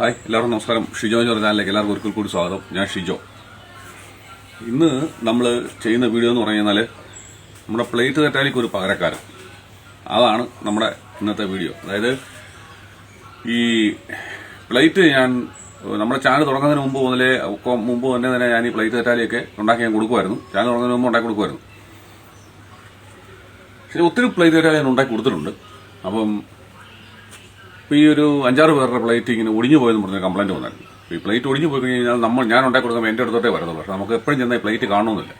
Hi എല്ലാവർക്കും നമസ്കാരം. ഷിജോ ജോർ ചാനലിലേക്ക് എല്ലാവർക്കും ഒരിക്കൽ കൂടി സ്വാഗതം. ഞാൻ ഷിജോ. ഇന്ന് നമ്മൾ ചെയ്യുന്ന വീഡിയോ എന്ന് പറഞ്ഞു കഴിഞ്ഞാൽ നമ്മുടെ പ്ലേറ്റ് തെറ്റാലിക്ക് ഒരു പകരക്കാരൻ. അതാണ് നമ്മുടെ ഇന്നത്തെ വീഡിയോ. അതായത് ഈ പ്ലേറ്റ് ഞാൻ നമ്മുടെ ചാനൽ തുടങ്ങുന്നതിന് മുമ്പ് മുതലേ മുമ്പ് തന്നെ തന്നെ ഞാൻ ഈ പ്ലേറ്റ് തെറ്റാലിയൊക്കെ ഉണ്ടാക്കി ഞാൻ കൊടുക്കുമായിരുന്നു. ചാനൽ തുടങ്ങുന്നതിന് മുമ്പ് ഉണ്ടാക്കി കൊടുക്കുമായിരുന്നു. പക്ഷേ ഒത്തിരി പ്ലേറ്റ് തെറ്റാലി ഞാൻ ഉണ്ടാക്കി കൊടുത്തിട്ടുണ്ട്. അപ്പം ഈ ഒരു അഞ്ചാറ് പേരുടെ പ്ലേറ്റ് ഇങ്ങനെ ഒടിഞ്ഞു പോയെന്ന് പറഞ്ഞ കംപ്ലൈന്റ് വന്നായിരുന്നു ഈ പ്ലേറ്റ് ഒടിഞ്ഞു പോയി കഴിഞ്ഞാൽ നമ്മൾ ഞാൻ ഉണ്ടാക്കി കൊടുക്കുമ്പോൾ എന്റെ അടുത്തോട്ടേ വരുന്നുള്ളൂ പക്ഷെ നമുക്ക് എപ്പോഴും ചെന്നാൽ പ്ലേറ്റ് കാണണമെന്നില്ല.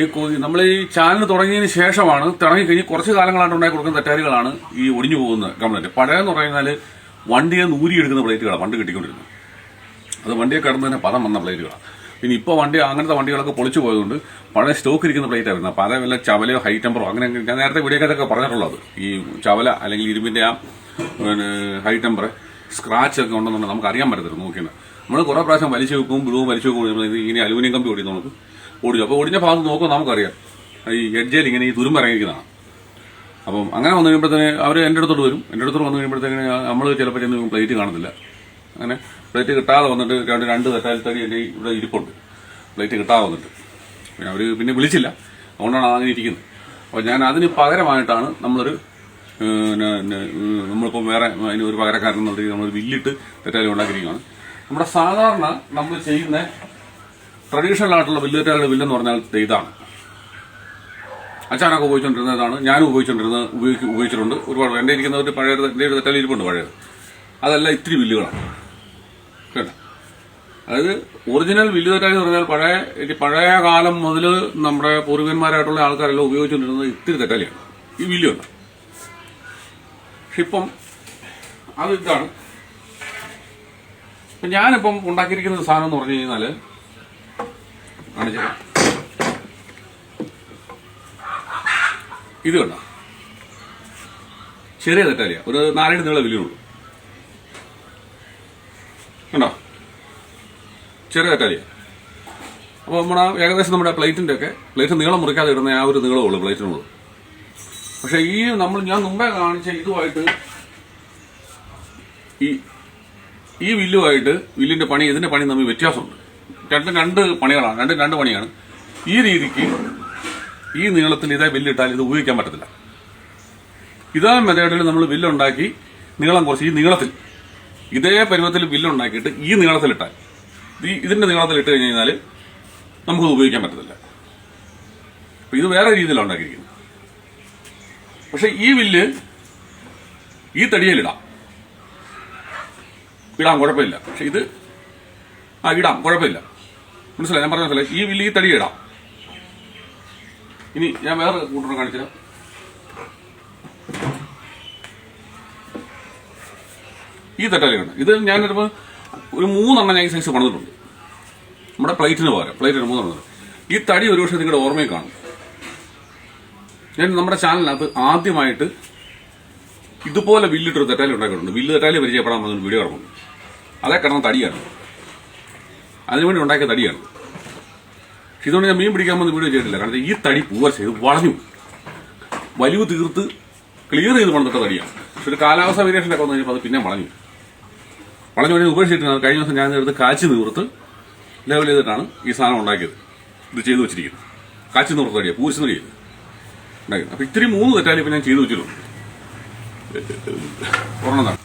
ഈ നമ്മൾ ഈ ചാനൽ തുടങ്ങിയതിന് ശേഷമാണ് തുടങ്ങിക്കഴിഞ്ഞ് കുറച്ച് കാലങ്ങളാണ് ഉണ്ടാക്കി കൊടുക്കുന്ന തെറ്റാരികളാണ് ഈ ഒടിഞ്ഞു പോകുന്ന കംപ്ലൈന്റ് പഴയെന്ന് പറഞ്ഞാൽ വണ്ടിയെ നൂരിയെടുക്കുന്ന പ്ലേറ്റുകളാണ് പണ്ട് കിട്ടിക്കൊണ്ടിരുന്നത്. അത് വണ്ടിയെ കിടന്നതിന് പദം വന്ന പ്ലേറ്റുകളാണ്. പിന്നെ ഇപ്പോൾ വണ്ടി അങ്ങനത്തെ വണ്ടികളൊക്കെ പൊളിച്ചു പോയതുകൊണ്ട് പഴയ സ്റ്റോക്ക് ഇരിക്കുന്ന പ്ലേറ്റ് ആയിരുന്നു അതേ വല്ല ചവലയോ ഹൈ ടെമ്പറോ അങ്ങനെ ഞാൻ നേരത്തെ വീഡിയോക്കകത്തൊക്കെ പറഞ്ഞിട്ടുള്ളത് ഈ ചവല അല്ലെങ്കിൽ ഇരുമ്പിന്റെ ആ പിന്നെ ഹൈ ടെമ്പർ സ്ക്രാച്ച് ഒക്കെ ഉണ്ടെന്നുണ്ടെങ്കിൽ നമുക്ക് അറിയാൻ പറ്റത്തില്ല നോക്കിയത് നമ്മൾ കുറേ പ്രാവശ്യം വലിച്ചു വെക്കും ബ്ലൂ വലിച്ചു വെക്കും ഇങ്ങനെ അലൂമിനിയം കമ്പി ഓടി നമുക്ക്. ഓടിച്ചു. അപ്പോൾ ഓടിഞ്ഞ ഭാഗത്ത് നോക്കുമ്പോൾ നമുക്കറിയാം. ഈ എഡ്ജയിൽ ഇങ്ങനെ ഈ തുരുമ്പ് ഇറങ്ങിയിരിക്കുന്നതാണ്. അപ്പം അങ്ങനെ വന്നു കഴിയുമ്പോഴത്തേന് അവർ എന്റെ അടുത്തോട്ട് വരും. എന്റെ അടുത്തോട്ട് വന്നു കഴിയുമ്പോഴത്തേന് നമ്മൾ ചിലപ്പോൾ ചെന്ന് പ്ലേറ്റ് കാണത്തില്ല. അങ്ങനെ പ്ലേറ്റ് കിട്ടാതെ വന്നിട്ട് രണ്ട് രണ്ട് തടി എന്റെ ഇവിടെ ഇരിപ്പുണ്ട്. പ്ലേറ്റ് കിട്ടാവുന്നുണ്ട്. പിന്നെ അവർ പിന്നെ വിളിച്ചില്ല. അതുകൊണ്ടാണ് അങ്ങനെ ഇരിക്കുന്നത്. അപ്പോൾ ഞാൻ അതിന് പകരമായിട്ടാണ് നമ്മളൊരു നമ്മളിപ്പോൾ വേറെ അതിന് ഒരു പകരക്കാരൻ എന്നുള്ള രീതിയിൽ നമ്മളൊരു വില്ലിട്ട് തെറ്റാലി ഉണ്ടാക്കിയിരിക്കുകയാണ്. നമ്മുടെ സാധാരണ നമ്മൾ ചെയ്യുന്ന ട്രഡീഷണൽ ആയിട്ടുള്ള വില്ല് തെറ്റാലിയുടെ വില്ലെന്ന് പറഞ്ഞാൽ ഇതാണ്. അച്ഛനൊക്കെ ഉപയോഗിച്ചുകൊണ്ടിരുന്നതാണ് ഞാനും ഉപയോഗിച്ചുകൊണ്ടിരുന്നത് ഉപയോഗിച്ച് ഉപയോഗിച്ചിട്ടുണ്ട്. ഒരുപാട് എന്റെ ഇരിക്കുന്ന ഒരു പഴയ എന്റെ ഒരു തെറ്റാലി ഇരിപ്പുണ്ട് പഴയത്. അതല്ല ഇത്തിരി വില്ലുകളാണ് കേട്ടോ? അതായത് ഒറിജിനൽ വില്ലു തെറ്റാലി എന്ന് പറഞ്ഞാൽ പഴയ പഴയ കാലം മുതൽ നമ്മുടെ പൂർവികന്മാരായിട്ടുള്ള ആൾക്കാരെല്ലാം ഉപയോഗിച്ചുകൊണ്ടിരുന്നത് ഇത്തിരി തെറ്റാലിയാണ് ഈ വില്ലുണ്ട് പക്ഷെ ഇപ്പം അത് ഇതാണ്. ഇപ്പം ഞാനിപ്പം ഉണ്ടാക്കിയിരിക്കുന്ന സാധനം എന്ന് പറഞ്ഞു കഴിഞ്ഞാൽ ഇത് കണ്ട? ചെറിയ തെറ്റാലിയ ഒരു നാലടി നീള വില്ലുള്ളൂ കണ്ടോ? ചെറിയ തെറ്റാലിയ അപ്പോൾ നമ്മുടെ ഏകദേശം നമ്മുടെ പ്ലേറ്റിന്റെ ഒക്കെ പ്ലേറ്റ് നീളം മുറിക്കാതെ ഇടുന്ന ആ ഒരു നീളമുള്ളൂ പ്ലേറ്റിനുള്ളൂ. പക്ഷെ ഈ നമ്മൾ ഞാൻ മുമ്പേ കാണിച്ച ഇതുമായിട്ട് ഈ ഈ വില്ലുമായിട്ട് വില്ലിന്റെ പണി ഇതിന്റെ പണി തമ്മിൽ വ്യത്യാസമുണ്ട്. രണ്ടും രണ്ട് പണികളാണ് രണ്ടും രണ്ട് പണിയാണ്. ഈ രീതിക്ക് ഈ നീളത്തിൽ ഇതേ വില്ലിട്ടാൽ ഇത് ഉപയോഗിക്കാൻ പറ്റത്തില്ല. ഇതേ മെത്തേഡിൽ നമ്മൾ വില്ലുണ്ടാക്കി നീളം കുറച്ച് ഈ നീളത്തിൽ ഇതേ പരുവത്തിൽ വില്ലുണ്ടാക്കിയിട്ട് ഈ നീളത്തിലിട്ടാൽ ഇതിന്റെ നീളത്തിൽ ഇട്ട് കഴിഞ്ഞ് കഴിഞ്ഞാൽ നമുക്കത് ഉപയോഗിക്കാൻ പറ്റത്തില്ല. അപ്പൊ ഇത് വേറെ രീതിയിലാണ് ഉണ്ടാക്കിയിരിക്കുന്നത്. പക്ഷെ ഈ വില്ല് ഈ തടിയിലിടാം ഇടാം. കുഴപ്പമില്ല. പക്ഷെ ഇത് ആ ഇടാം കുഴപ്പമില്ല. മനസ്സിലായി? ഞാൻ പറഞ്ഞ മനസ്സിലായി ഈ വില്ല് ഈ തടി ഇടാം. ഇനി ഞാൻ വേറെ കൂട്ടണം കാണിച്ചുതരാം. ഈ തട്ടാലിയാണ് ഇത് ഞാനൊരു ഒരു മൂന്നെണ്ണം ഞാൻ ഈ സൈസ് പണിതിട്ടുണ്ട്. നമ്മുടെ പ്ലേറ്റിന് പകരം പ്ലേറ്റിന് മൂന്നെണ്ണം. ഈ തടി ഒരു പക്ഷേ നിങ്ങളുടെ ഓർമ്മയിൽ കാണും. ഞാൻ നമ്മുടെ ചാനലിനകത്ത് ആദ്യമായിട്ട് ഇതുപോലെ വില്ലിട്ടൊരു തെറ്റാലി ഉണ്ടാക്കിയിട്ടുണ്ട്. വില്ല് തെറ്റാലി പരിചയപ്പെടാൻ വന്നൊരു വീഡിയോ കിടക്കുന്നു അതേ കിടന്ന തടിയാണ്. അതിനുവേണ്ടി ഉണ്ടാക്കിയ തടിയാണ്. പക്ഷെ ഇതുകൊണ്ട് ഞാൻ മീൻ പിടിക്കാൻ വന്ന വീഡിയോ ചെയ്തിട്ടില്ല. കാരണം ഈ തടി പൂവർ ചെയ്ത് വളഞ്ഞു വലിവ് തീർത്ത് ക്ലിയർ ചെയ്ത് പണിതിട്ട തടിയാണ്. പക്ഷെ ഒരു കാലാവസ്ഥ വേരിയേഷനൊക്കെ വന്നു കഴിഞ്ഞപ്പോൾ അത് പിന്നെ വളഞ്ഞു വളഞ്ഞു വേണ്ടി ഉപേക്ഷിച്ചിട്ടുണ്ട് കഴിഞ്ഞ ദിവസം ഞാൻ എടുത്ത് കാച്ചി നിവർത്ത് ലെവൽ ചെയ്തിട്ടാണ് ഈ സാധനം ഉണ്ടാക്കിയത്. ഇത് ചെയ്തു വെച്ചിരിക്കുന്നത് കാച്ചി നിവർത്ത് തടിയാണ് പൂരിച്ച് തടിയത് ഉണ്ടാക്കിയത്. അപ്പം ഇത്തിരി മൂന്ന് തെറ്റാലി ഇപ്പം ഞാൻ ചെയ്തു വെച്ചിട്ടുണ്ട്. ഒരെണ്ണം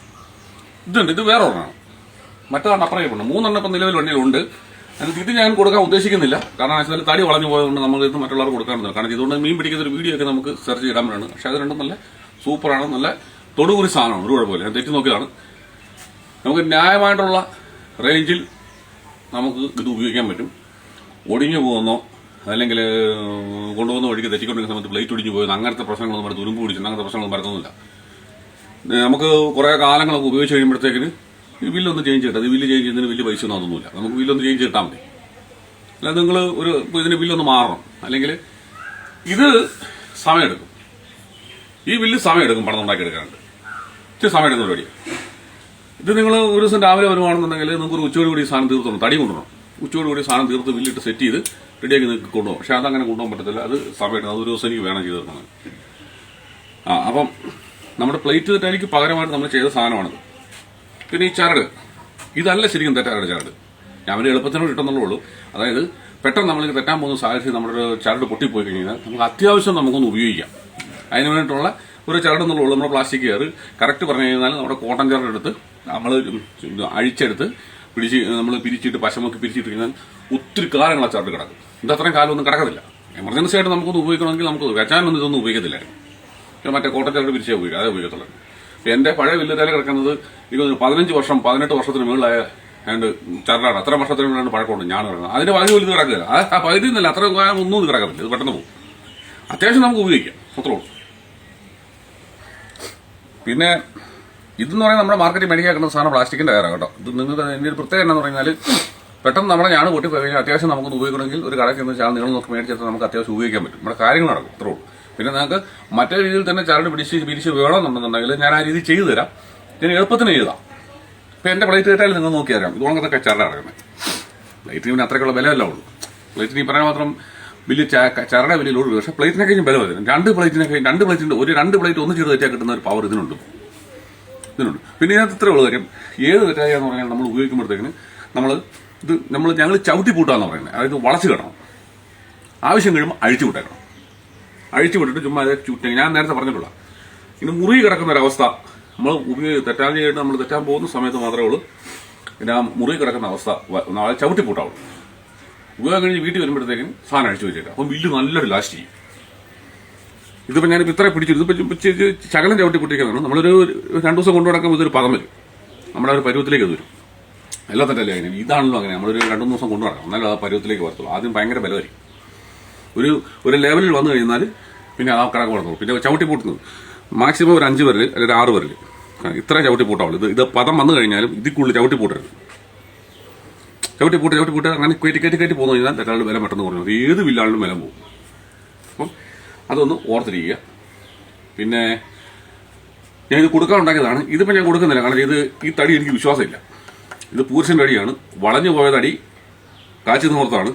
ഇതുണ്ട്. ഇത് വേറെ ഒരെണ്ണമാണ് മറ്റതാണ് അപ്പുറം ഇരിപ്പുണ്ട്. മൂന്നെണ്ണം ഇപ്പം നിലവിൽ വണ്ടിയിലുണ്ട് അതിന് ഇത് ഞാൻ കൊടുക്കാൻ ഉദ്ദേശിക്കുന്നില്ല. കാരണം വെച്ചാൽ തടി വളഞ്ഞു പോയതുകൊണ്ട് നമ്മൾ ഇത് മറ്റുള്ളവർക്ക് കൊടുക്കാറുണ്ട് കാരണം ഇതുകൊണ്ട് മീൻ പിടിക്കുന്ന ഒരു വീഡിയോ ഒക്കെ നമുക്ക് സെർച്ച് ചെയ്യാൻ പറ്റാണ് പക്ഷെ അത് രണ്ടും നല്ല സൂപ്പറാണ് നല്ല തൊടുകുറി സാധനമാണ്. ഒരു കുഴപ്പമില്ല. ഞാൻ തെറ്റി നോക്കിയതാണ്. നമുക്ക് ന്യായമായിട്ടുള്ള റേഞ്ചിൽ നമുക്ക് ഇത് ഉപയോഗിക്കാൻ പറ്റും. ഒടിഞ്ഞു പോകുന്നോ അല്ലെങ്കിൽ കൊണ്ടുപോകുന്ന വഴിക്ക് തെറ്റിക്കൊണ്ടിരിക്കുന്ന സമയത്ത് പ്ലേറ്റ് ഒടിഞ്ഞു പോയത് അങ്ങനത്തെ പ്രശ്നങ്ങളൊന്നും വരുന്നത് തുരുമ്പ് പിടിച്ചു അങ്ങനത്തെ പ്രശ്നങ്ങളൊന്നും വരുന്നില്ല നമുക്ക് കുറേ കാലങ്ങളൊക്കെ ഉപയോഗിച്ച് കഴിയുമ്പോഴത്തേക്കിന് ഈ ബില്ലൊന്ന് ചേഞ്ച് ചെയ്യട്ടെ. ഈ ബില്ല് ചേഞ്ച് ചെയ്യുന്നതിന് വലിയ പൈസ ഒന്നും അതൊന്നുമില്ല. നമുക്ക് ബില്ലൊന്ന് ചേഞ്ച് ചെയ്താൽ മതി. അല്ലാതെ നിങ്ങൾ ഒരു ഇതിന് ബില്ലൊന്ന് മാറണം. അല്ലെങ്കിൽ ഇത് സമയമെടുക്കും. ഈ ബില്ല് സമയമെടുക്കും പണം ഉണ്ടാക്കിയെടുക്കാനുണ്ട് ഇച്ചിരി സമയമെടുക്കുന്ന പരിപാടിയാണ് ഇത് നിങ്ങൾ ഒരു ദിവസം രാവിലെ വരുവാണെന്നുണ്ടെങ്കിൽ നിങ്ങൾക്ക് ഒരു ഉച്ചയോട് കൂടി സാധനം തീർത്തോണം തടി കൊണ്ടുവരണം. ഉച്ചയോട് കൂടി സാധനം തീർത്ത് ബില്ലിട്ട് സെറ്റ് ചെയ്ത് റെഡിയാക്കി നിങ്ങൾക്ക് കൊണ്ടുപോകും. പക്ഷേ അതങ്ങനെ കൊണ്ടുപോകാൻ പറ്റത്തില്ല. അത് സമയം അത് ഒരു ദിവസം എനിക്ക് വേണം ചെയ്ത് തീർക്കണം ആ അപ്പം നമ്മുടെ പ്ലേറ്റ് തെറ്റാനിക്ക് പകരമായിട്ട് നമ്മൾ ചെയ്ത സാധനമാണിത്. പിന്നെ ഈ ചരട്. ഇതല്ല ശരിക്കും തെറ്റാറുടെ ചരട് ഞാൻ അവന് എളുപ്പത്തിനോട് കിട്ടുന്നുള്ളൂ ഉള്ളൂ. അതായത് പെട്ടെന്ന് നമ്മൾ തെറ്റാൻ പോകുന്ന സാഹചര്യം നമ്മുടെ ചരട് പൊട്ടിപ്പോയി കഴിഞ്ഞാൽ നമുക്ക് അത്യാവശ്യം നമുക്കൊന്ന് ഉപയോഗിക്കാം. അതിന് വേണ്ടിയിട്ടുള്ള ഒരു ചരട് എന്നുള്ളൂ നമ്മുടെ പ്ലാസ്റ്റിക് കയറ്. കറക്റ്റ് പറഞ്ഞു കഴിഞ്ഞാൽ നമ്മുടെ കോട്ടൺ ചരടെടുത്ത് നമ്മൾ അഴിച്ചെടുത്ത് പിടിച്ച് നമ്മൾ പിരിച്ചിട്ട് പശമൊക്കെ പിരിച്ചിട്ട് കഴിഞ്ഞാൽ ഒത്തിരി കാലങ്ങൾ ആ ചരട് കിടക്കും. ഇത് അത്രയും കാലമൊന്നും കിടക്കത്തില്ല. എമർജൻസി ആയിട്ട് നമുക്കൊന്ന് ഉപയോഗിക്കണമെങ്കിൽ നമുക്ക് വെച്ചാനൊന്നും ഇതൊന്നും ഉപയോഗിക്കത്തില്ല മറ്റേ കോട്ടൺ ചരട് പിരിച്ചേ ഉപയോഗിക്കും. അതേ ഉപയോഗിക്കത്തുള്ളൂ. എന്റെ പഴയ വില്ലുതല കിടക്കുന്നത് എനിക്ക് പതിനഞ്ച് വർഷം പതിനെട്ട് വർഷത്തിന് മുകളിലായ ഏതാണ്ട് ചരടാണ്. അത്ര വർഷത്തിന് മുകളിലാണ് പഴക്കമുണ്ട് ഞാൻ കിടക്കുന്നത് അതിന്റെ പകുതി വലുത് കിടക്കില്ല ആ പകുതി എന്നല്ല അത്ര ഒന്നും കിടക്കത്തില്ല. ഇത് പെട്ടെന്ന് പോകും. അത്യാവശ്യം നമുക്ക് ഉപയോഗിക്കാം. അത്രേ ഉള്ളൂ. പിന്നെ ഇതെന്ന് പറയുന്നത് നമ്മുടെ മാർക്കറ്റിൽ മേടിക്കാൻ കിട്ടുന്ന സാധനം പ്ലാസ്റ്റിക്കിന്റെ കയറാണ് കേട്ടോ. ഇത് നിങ്ങൾക്ക് അതിന്റെ ഒരു പ്രത്യേകത എന്ന് പറഞ്ഞാൽ പെട്ടെന്ന് നമ്മുടെ ഞാൻ പൊട്ടി പോയി കഴിഞ്ഞാൽ അത്യാവശ്യം നമുക്ക് ഉപയോഗിക്കണമെങ്കിൽ ഒരു കടയിൽ ചെന്ന് ചാൽ നിങ്ങൾ നോക്കി മേടിച്ചിട്ട് നമുക്ക് അത്യാവശ്യം ഉപയോഗിക്കാൻ പറ്റും. നമ്മുടെ കാര്യങ്ങൾ നടക്കും ഉള്ളൂ. പിന്നെ നിങ്ങൾക്ക് മറ്റേ രീതിയിൽ തന്നെ ചരട് പിടിച്ച് പിരിച്ച് വേണമെന്നുണ്ടെന്നുണ്ടെങ്കിൽ ഞാൻ ആ രീതി ചെയ്തു തരാം. ഞാൻ എളുപ്പത്തിന് ചെയ്താം ഇപ്പം എന്റെ പ്ലേറ്റ് കേട്ടാലും നിങ്ങൾ നോക്കി തരാം ഇത് ഉണക്കത്തൊക്കെ പ്ലേറ്റിന് പിന്നെ അത്രയ്ക്കുള്ള വിലയല്ല ഉള്ളൂ. പ്ലേറ്റിന് ഈ പറയാൻ മാത്രം വലിയ ചരട വലിയ ലോഡ് പക്ഷേ പ്ലേറ്റിനെ കഴിഞ്ഞ് ബലം രണ്ട് പ്ലേറ്റിനൊക്കെ രണ്ട് പ്ലേറ്റിന്റെ ഒരു രണ്ട് പ്ലേറ്റ് ഒന്ന് ചെയ്ത് തെറ്റാൽ കിട്ടുന്ന ഒരു പവർ ഇതിനുണ്ട്. ഇതിനുണ്ട്. പിന്നെ ഇതിനകത്ത് ഇത്ര ഉള്ള കാര്യം. ഏത് തെറ്റായ എന്ന് പറഞ്ഞാൽ നമ്മൾ ഉപയോഗിക്കുമ്പോഴത്തേക്കിന് നമ്മൾ ഇത് നമ്മൾ ഞങ്ങൾ ചവിട്ടി പൂട്ടാന്ന് പറയുന്നത്. അതായത് വളച്ച് കിടണം ആവശ്യം കഴിയുമ്പോൾ അഴിച്ചു വിട്ടേക്കണം. അഴിച്ചു വിട്ടിട്ട് ചുമ്മാ അത് ചുറ്റി ഞാൻ നേരത്തെ പറഞ്ഞിട്ടുള്ള ഇനി മുറി കിടക്കുന്ന ഒരവസ്ഥ നമ്മൾ ഉപയോഗിച്ച് തെറ്റാഞ്ചായിട്ട് നമ്മൾ തെറ്റാൻ പോകുന്ന സമയത്ത് മാത്രമേ ഉള്ളൂ. പിന്നെ ആ മുറി കിടക്കുന്ന അവസ്ഥ. ചവിട്ടി പൂട്ടാവുള്ളൂ. ഉപയോഗം കഴിഞ്ഞ് വീട്ടിൽ വരുമ്പോഴത്തേക്കും സാധനം അഴിച്ചു വെച്ചേക്കാം. അപ്പം ബില്ല് നല്ലൊരു ലാസ്റ്റ് ചെയ്യും. ഇതിപ്പോൾ ഞാനിപ്പോൾ ഇത്ര പിടിച്ചു ഇതിപ്പോൾ ശകലം ചവിട്ടി പൊട്ടിക്കുന്നതാണ്. നമ്മളൊരു രണ്ടു ദിവസം കൊണ്ടു നടക്കുമ്പോൾ ഇതൊരു പദം വരും. നമ്മുടെ ഒരു പരുവത്തിലേക്ക് അത് വരും. എല്ലാ തന്നെ അങ്ങനെ ഇതാണല്ലോ അങ്ങനെ. നമ്മളൊരു രണ്ടു മൂന്ന് ദിവസം കൊണ്ടു നടക്കണം എന്നാലും ആ പരുവത്തിലേക്ക് വരത്തുള്ളൂ. ആദ്യം ഭയങ്കര ബലമായിരിക്കും. ഒരു ഒരു ലെവലിൽ വന്നു കഴിഞ്ഞാൽ പിന്നെ ആ കണക്ക് വളർന്നു പിന്നെ ചവിട്ടി പൂട്ടുന്നത്. മാക്സിമം ഒരു അഞ്ച് പേരിൽ അല്ലെങ്കിൽ ആറ് പേരിൽ ഇത്ര ചവിട്ടി പൂട്ടാവുള്ളൂ. ഇത് ഇത് പദം വന്നു കഴിഞ്ഞാലും ഇതിൽ കൂടുതൽ ചവിട്ടി പൂട്ടരുത്. ചവിട്ടി പൂട്ട് ചവിട്ടി പൂട്ട്. അങ്ങനെ കയറ്റി കയറ്റി കയറ്റി പോകുന്നു. കഴിഞ്ഞാൽ തെറ്റാളുടെ വില പെട്ടെന്ന് കുറഞ്ഞു. ഏത് വില്ലാളിലും വില പോകും. അപ്പം അതൊന്ന് ഓർത്തിരിക്കുക. പിന്നെ ഞാൻ ഇത് കൊടുക്കാൻ ഉണ്ടാക്കിയതാണ് ഇതിപ്പോൾ ഞാൻ കൊടുക്കുന്നില്ല. കാരണം ഇത് ഈ തടി എനിക്ക് വിശ്വാസമില്ല. ഇത് പൂരുഷന്റെ അടിയാണ് വളഞ്ഞു പോയ തടി കാച്ചു നിർത്താണ്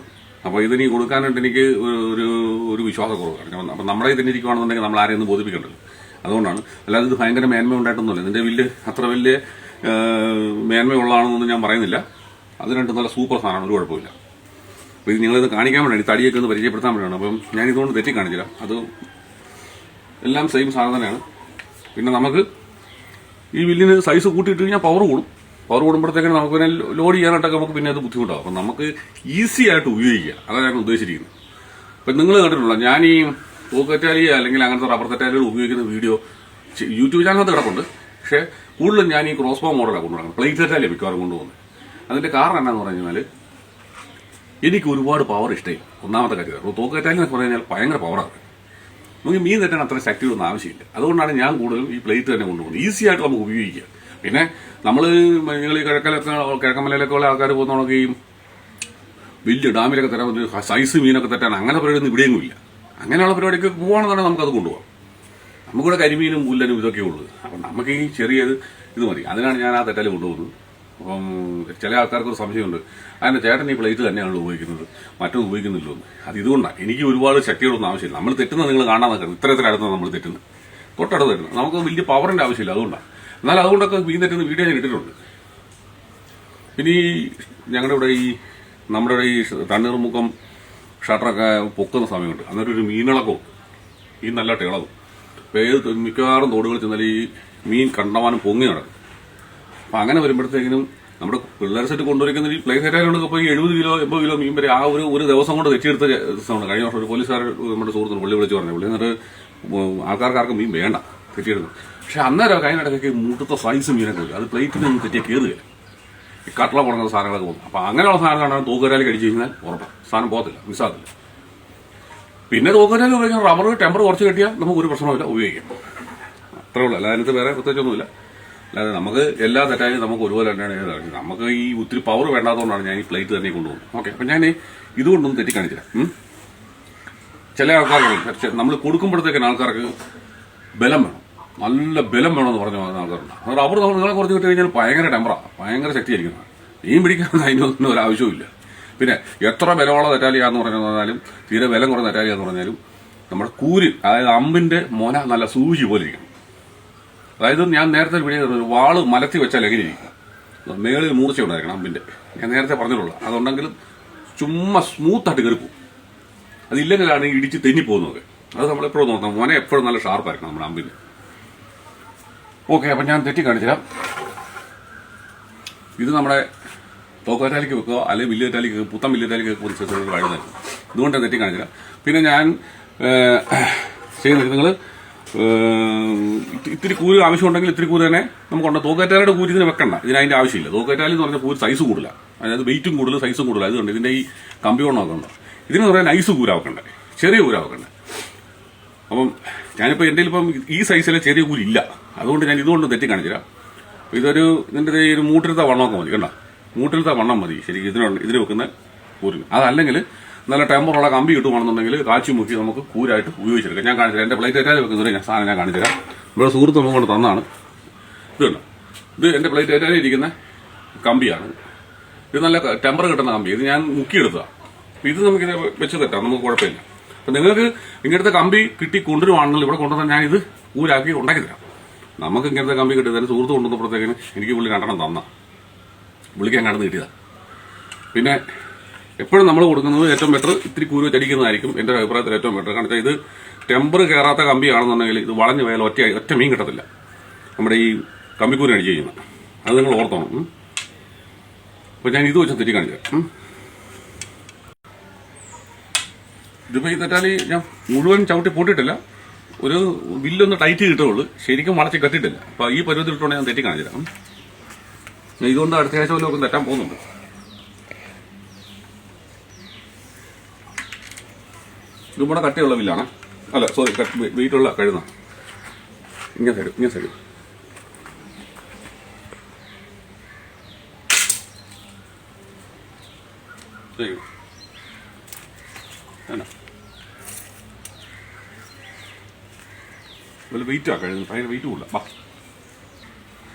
അപ്പോൾ ഇതിനി കൊടുക്കാനായിട്ട് എനിക്ക് ഒരു ഒരു വിശ്വാസക്കുറവാണ് കാരണം അപ്പം നമ്മളെ ഇതിന് ഇരിക്കുകയാണെന്നുണ്ടെങ്കിൽ നമ്മൾ ആരെയൊന്നും ബോധിപ്പിക്കേണ്ടത് അതുകൊണ്ടാണ്. അല്ലാതെ ഇത് ഭയങ്കര മേന്മ ഉണ്ടായിട്ടൊന്നുമില്ല ഇതിന്റെ വലിയ അത്ര വലിയ മേന്മയുള്ളതാണെന്നൊന്നും ഞാൻ പറയുന്നില്ല. അത് രണ്ടും നല്ല സൂപ്പർ സാധനമാണ് ഒരു കുഴപ്പമില്ല. അപ്പോൾ ഇത് നിങ്ങളിത് കാണിക്കാൻ വേണ്ടി തടിയൊക്കെ ഒന്ന് പരിചയപ്പെടുത്താൻ വേണ്ടിയാണ്. അപ്പം ഞാൻ ഇതുകൊണ്ട് തെറ്റി കാണിച്ചില്ല. അത് എല്ലാം സെയിം സാധനം തന്നെയാണ്. പിന്നെ നമുക്ക് ഈ വില്ലിന് സൈസ് കൂട്ടിയിട്ട് കഴിഞ്ഞാൽ പവർ കൂടും. പവർ കൂടുമ്പോഴത്തേക്കും നമുക്ക് പിന്നെ ലോഡ് ചെയ്യാനായിട്ടൊക്കെ നമുക്ക് പിന്നെ അത് ബുദ്ധിമുട്ടാകും അപ്പം നമുക്ക് ഈസി ആയിട്ട് ഉപയോഗിക്കുക. അതാണ് ഞാൻ ഉദ്ദേശിച്ചിരിക്കുന്നത്. അപ്പം നിങ്ങൾ കണ്ടിട്ടുള്ള ഞാൻ ഈ തൂക്കറ്റാലി അല്ലെങ്കിൽ അങ്ങനത്തെ റബ്ബർ തെറ്റാലികൾ ഉപയോഗിക്കുന്ന വീഡിയോ യൂട്യൂബ് ചാനലിനകത്ത് കിടപ്പുണ്ട്. പക്ഷേ കൂടുതലും ഞാൻ ഈ ക്രോസ് ബോ മോഡലാണ് കൊണ്ടുപോകുന്നത് പ്ലേറ്റ് തെറ്റാലി മിക്കവാറും കൊണ്ടുപോകുന്നത്. അതിന്റെ കാരണം എന്നാന്ന് പറഞ്ഞു കഴിഞ്ഞാൽ എനിക്ക് ഒരുപാട് പവർ ഇഷ്ടമായി ഒന്നാമത്തെ കാര്യം തൂക്കറ്റാലി എന്നൊക്കെ പറഞ്ഞു കഴിഞ്ഞാൽ ഭയങ്കര പവറാണ് നമുക്ക് മീൻ തെറ്റാൻ അത്ര ശക്തിയൊന്നും ആവശ്യമില്ല. അതുകൊണ്ടാണ് ഞാൻ കൂടുതലും ഈ പ്ലേറ്റ് തന്നെ കൊണ്ടുപോകുന്നത്. ഈസി ആയിട്ട് നമുക്ക് ഉപയോഗിക്കാം. പിന്നെ നമ്മൾ നിങ്ങൾ ഈ കിഴക്കലൊക്കെ കിഴക്കമലയിലൊക്കെ ഉള്ള ആൾക്കാർ പോകുന്നവർക്ക് ഈ വലിയ ഡാമിലൊക്കെ തരാൻ സൈസ് മീനൊക്കെ തെറ്റാൻ അങ്ങനെ പരിപാടിയൊന്നും ഇവിടെയൊന്നും ഇല്ല. അങ്ങനെയുള്ള പരിപാടിക്ക് പോകണമെന്നുണ്ടെങ്കിൽ നമുക്കത് കൊണ്ടുപോകാം. നമുക്കിവിടെ കരിമീനും മുല്ലനും ഇതൊക്കെ ഉള്ളത് അപ്പം നമുക്ക് ഈ ചെറിയത് ഇത് മതി. അതിനാണ് ഞാൻ ആ തെറ്റാൽ കൊണ്ടുപോകുന്നത്. അപ്പം ചില ആൾക്കാർക്ക് ഒരു സംശയമുണ്ട്. അതിന്റെ ചേട്ടൻ ഈ പ്ലേറ്റ് തന്നെയാണ് ഉപയോഗിക്കുന്നത്. മറ്റൊന്നും ഉപയോഗിക്കുന്നില്ലോ അത് ഇതുകൊണ്ടാണ്. എനിക്ക് ഒരുപാട് ശക്തികളൊന്നും ആവശ്യമില്ല. നമ്മൾ തെറ്റുന്നത് നിങ്ങൾ കാണാൻ നിൽക്കണം ഇത്ര ഇത്ര അടുത്താണ് നമ്മൾ തെറ്റുന്നത് തൊട്ടടുത്ത് തരുന്നത് നമുക്ക് വലിയ പവറിന്റെ ആവശ്യമില്ല അതുകൊണ്ടാണ്. എന്നാൽ അതുകൊണ്ടൊക്കെ മീൻ തെറ്റുന്ന വീഡിയോ ഞാൻ ഇട്ടിട്ടുണ്ട്. ഇനി ഞങ്ങളുടെ ഇവിടെ ഈ നമ്മുടെ ഇവിടെ ഈ തണ്ണീർമുഖം ഷട്ടറൊക്കെ പൊക്കുന്ന സമയമുണ്ട്. അന്നേരം ഒരു മീനിളക്കവും. ഈ നല്ല ഇപ്പൊ ഏത് മിക്കവാറും തോടുകളിൽ ചെന്നാൽ ഈ മീൻ കണ്ടമാനം പൊങ്ങി നടക്കും. അപ്പൊ അങ്ങനെ വരുമ്പോഴത്തേക്കിനും നമ്മുടെ പിള്ളേർ സെറ്റ് കൊണ്ടുവരിക്കുന്ന ഈ പ്ലേ സെറ്റായിട്ടൊക്കെ ഇപ്പോൾ എഴുപത് കിലോ എൺപത് കിലോ മീൻ വരെ ആ ഒരു ഒരു ദിവസം കൊണ്ട് തെറ്റിയെടുത്ത ദിവസമാണ്. കഴിഞ്ഞ വർഷം ഒരു പോലീസുകാർ നമ്മുടെ സുഹൃത്തിന് പുള്ളി വിളിച്ച് പറഞ്ഞു. പുള്ളി എന്നിട്ട് ആൾക്കാർക്ക് മീൻ വേണ്ട. തെറ്റിയിടുന്നു പക്ഷെ അന്നേരം കഴിഞ്ഞിടക്കൊക്കെ മൂട്ടത്തെ സൈസ് മീനൊക്കെ വരും അത് പ്ലേറ്റിൽ നിന്ന് തെറ്റിയ കയറുകയില്ല ഈ കട്ടള പുറങ്ങുന്ന സാധനങ്ങളൊക്കെ പോകും. അപ്പൊ അങ്ങനെയുള്ള സാധനങ്ങളാണ് തൂക്കുകാരാലി കടിച്ചു കഴിഞ്ഞാൽ ഉറപ്പാണ് സാധനം പോകത്തില്ല. മിസ്സാകത്തില്ല പിന്നെ തൂക്കരാലി ഉപയോഗിക്കാൻ റബ്ബർ ടെമ്പർ കുറച്ച് കെട്ടിയാൽ നമുക്ക് ഒരു പ്രശ്നമില്ല ഉപയോഗിക്കാം. അത്രേ ഉള്ളൂ. അല്ലാതെ അതിനകത്ത് വേറെ പ്രത്യേകിച്ചൊന്നുമില്ല. അല്ലാതെ നമുക്ക് എല്ലാ തെറ്റായും നമുക്ക് ഒരുപോലെ തന്നെയാണ്. നമുക്ക് ഈ ഒത്തിരി പവർ വേണ്ടാത്തതുകൊണ്ടാണ് ഞാൻ ഈ പ്ലേറ്റ് തന്നെ കൊണ്ടുപോകുന്നത്. ഓക്കെ അപ്പം ഞാൻ ഇതുകൊണ്ടൊന്നും തെറ്റിക്കാണിച്ചില്ല? ചില ആൾക്കാർക്ക് നമ്മൾ കൊടുക്കുമ്പോഴത്തേക്കാണ് ആൾക്കാർക്ക് ബലം വേണം. നല്ല ബലം വേണമെന്ന് പറഞ്ഞു ആൾക്കാരുണ്ട്. അവർ നമ്മൾ നിങ്ങളെ കുറച്ച് കിട്ടി കഴിഞ്ഞാൽ ഭയങ്കര ടെമ്പറാണ് ഭയങ്കര ശക്തിയായിരിക്കും മീൻ പിടിക്കാൻ അതിനൊന്നും ഒരു ആവശ്യമില്ല പിന്നെ എത്ര ബലമുള്ള തെറ്റാലിയാന്ന് പറഞ്ഞാലും തീരെ ബലം കുറഞ്ഞ തെറ്റാലിയാന്ന് പറഞ്ഞാലും നമ്മുടെ കൂര് അതായത് അമ്പിന്റെ മോന നല്ല സൂചി പോലെ ഇരിക്കണം അതായത് ഞാൻ നേരത്തെ വീഡിയോ ഒരു വാൾ മലത്തി വെച്ചാൽ എങ്ങനെ ഇരിക്കും മേളിൽ മൂർച്ച ഉണ്ടായിരിക്കണം അമ്പിന്റെ. ഞാൻ നേരത്തെ പറഞ്ഞിട്ടുള്ള. അതുണ്ടെങ്കിലും ചുമ്മാ സ്മൂത്തായിട്ട് കയറിപ്പോവും അതില്ലെങ്കിലാണ് ഇടിച്ച് തെന്നിപ്പോകുന്നത് അത് നമ്മൾ എപ്പോഴും നോക്കണം. മോനെ എപ്പോഴും നല്ല ഷാർപ്പായിരിക്കണം നമ്മുടെ അമ്പിന്. ഓക്കെ അപ്പം ഞാൻ തെറ്റി കാണിച്ചുതരാം. ഇത് നമ്മുടെ തോക്കാറ്റാലിക്ക് വെക്കുക അല്ലെങ്കിൽ വില്ലേറ്റാലിക്ക് പുത്തൻ വില്ലേറ്റാലിക്ക് കുറിച്ച് വഴുന്നത് ഇതുകൊണ്ട് തെറ്റി കാണിച്ചില്ല പിന്നെ ഞാൻ ചെയ്യുന്നത് നിങ്ങൾ ഇത്തിരി കൂര് ആവശ്യമുണ്ടെങ്കിൽ ഇത്തിരി കൂര് തന്നെ നമുക്കുണ്ട്. തോക്കേറ്റാലയുടെ കൂര് ഇതിന് വെക്കണ്ട. ഇതിന് അതിന്റെ ആവശ്യമില്ല. തോക്കേറ്റാലെന്ന് എന്ന് പറഞ്ഞാൽ കൂര് സൈസ് കൂടില്ല അതായത് വെയിറ്റും കൂടുതൽ സൈസും കൂടുതൽ അതുകൊണ്ട് ഇതിന്റെ ഈ കമ്പി കൊണ്ടൊക്കെ ഉണ്ട് ഇതിന് പറയാൻ ഐസ് കൂര വെക്കണ്ടേ. ചെറിയ കൂര വെക്കണ്ടേ. അപ്പം ഞാനിപ്പോൾ എന്റെ ഇപ്പം ഈ സൈസിലെ ചെറിയ കൂരി ഇല്ല. അതുകൊണ്ട് ഞാൻ ഇതുകൊണ്ട് തെറ്റി കാണിച്ചുതരാം ഇതൊരു ഇതിന്റെ ഒരു മൂട്ടിലത്തെ വണ്ണമൊക്കെ മതി. കണ്ടോ? മൂട്ടിലത്തെ വണ്ണം മതി. ശരിക്കും ഇതിനുണ്ട് ഇതിന് വെക്കുന്ന കൂരിന് അതല്ലെങ്കിൽ നല്ല ടെമ്പറുള്ള കമ്പി കിട്ടുവാണെന്നുണ്ടെങ്കിൽ കാച്ചി മുക്കി നമുക്ക് കൂരായിട്ട് ഉപയോഗിച്ചെടുക്കാം. ഞാൻ കാണിച്ചു എന്റെ പ്ലേറ്റ് ഏറ്റാൽ വെക്കുന്നത് ഞാൻ സാധനം ഞാൻ കാണിച്ചുതരാം. ഇവിടെ സുഹൃത്ത് നമുക്ക് കൊണ്ട് തന്നാണ്. ഇതുണ്ട്. ഇത് എന്റെ പ്ലേറ്റ് ഏറ്റാലും ഇരിക്കുന്ന കമ്പിയാണ്. ഇത് നല്ല ടെമ്പർ കിട്ടുന്ന കമ്പി. ഇത് ഞാൻ മുക്കിയെടുത്തതാണ് ഇത് നമുക്ക് വെച്ച് തെറ്റാം. നമുക്ക് കുഴപ്പമില്ല. അപ്പൊ നിങ്ങൾക്ക് ഇങ്ങനത്തെ കമ്പി കിട്ടി കൊണ്ടുവരുവാണെങ്കിൽ ഇവിടെ കൊണ്ടുവന്നാൽ ഞാൻ ഇത് ഊരാക്കി ഉണ്ടാക്കി തരാം. നമുക്ക് ഇങ്ങനത്തെ കമ്പി കിട്ടി തന്നെ സുഹൃത്ത് കൊണ്ടുവന്നപ്പോഴത്തേക്കിന് എനിക്ക് പുള്ളി രണ്ടെണ്ണം തന്ന. പുള്ളിക്ക് ഞാൻ കിട്ടിയതാ. പിന്നെ എപ്പോഴും നമ്മൾ കൊടുക്കുന്നത് ഏറ്റവും ബെറ്റർ ഇത്തിരി കൂരു വെച്ചടിക്കുന്നതായിരിക്കും എന്റെ അഭിപ്രായത്തിൽ ഏറ്റവും ബെറ്റർ കാരണം ഇത് ടെമ്പർ കയറാത്ത കമ്പിയാണെന്നുണ്ടെങ്കിൽ ഇത് വളഞ്ഞു പോയാൽ ഒറ്റ ഒറ്റ മീൻ കിട്ടത്തില്ല. നമ്മുടെ ഈ കമ്പിക്കൂരി അടിച്ച് കഴിഞ്ഞാൽ അത് നിങ്ങൾ ഓർത്തോണം. അപ്പോൾ അപ്പൊ ഞാൻ ഇത് വെച്ച് തെറ്റി കാണിച്ചു ഇതിപ്പോൾ ഈ തെറ്റാലി ഞാൻ മുഴുവൻ ചവിട്ടി പൂട്ടിയിട്ടില്ല. ഒരു വില്ലൊന്ന് ടൈറ്റ് കിട്ടുള്ളൂ ശരിക്കും വളച്ച് കെട്ടിയിട്ടില്ല. അപ്പോൾ ഈ പരുവത്തിൽ ഇട്ടുകൊണ്ട് ഞാൻ തെറ്റി കാണിച്ചു തരാം ഇതുകൊണ്ട് അടുത്ത ആഴ്ച വല്ലതും തെറ്റാൻ പോകുന്നുണ്ട്? ഇത് കൂടെ കട്ടിയുള്ള വില്ലാണ്. അല്ല സോറി വെയിറ്റുള്ള കഴുന്ന ഇങ്ങനെ സൈഡ് ഇങ്ങനെ കഴുകുന്നത് കൂടുതല. വാ.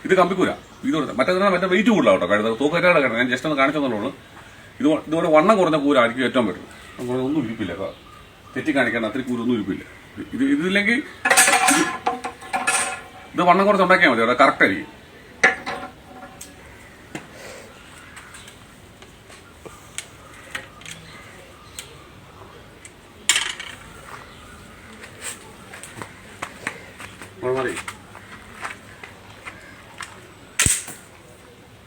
ഇത് കമ്പിക്കൂല ഇത് മറ്റേ മറ്റേ വെയിറ്റ് കൂടുതലാ കേട്ടോ കഴുത. തൂക്കറ്റാടെ കഴുത. ഞാൻ ജസ്റ്റ് ഒന്ന് കാണിച്ചു കാണിച്ചെന്നുള്ളൂ. ഇത് ഇതുപോലെ വണ്ണം കുറഞ്ഞ കൂരായിരിക്കും ഏറ്റവും ബെറ്റർ ഒന്നും ഇരിപ്പില്ല. തെറ്റി കാണിക്കണം അത്ര കൂരൊന്നും ഇരിപ്പില്ല ഇത് ഇതില്ലെങ്കിൽ ഇത് ഇത് വണ്ണം കുറച്ച് ഉണ്ടാക്കിയാൽ മതി അവിടെ കറക്റ്റ് ആയിരിക്കും അവിടെ മതി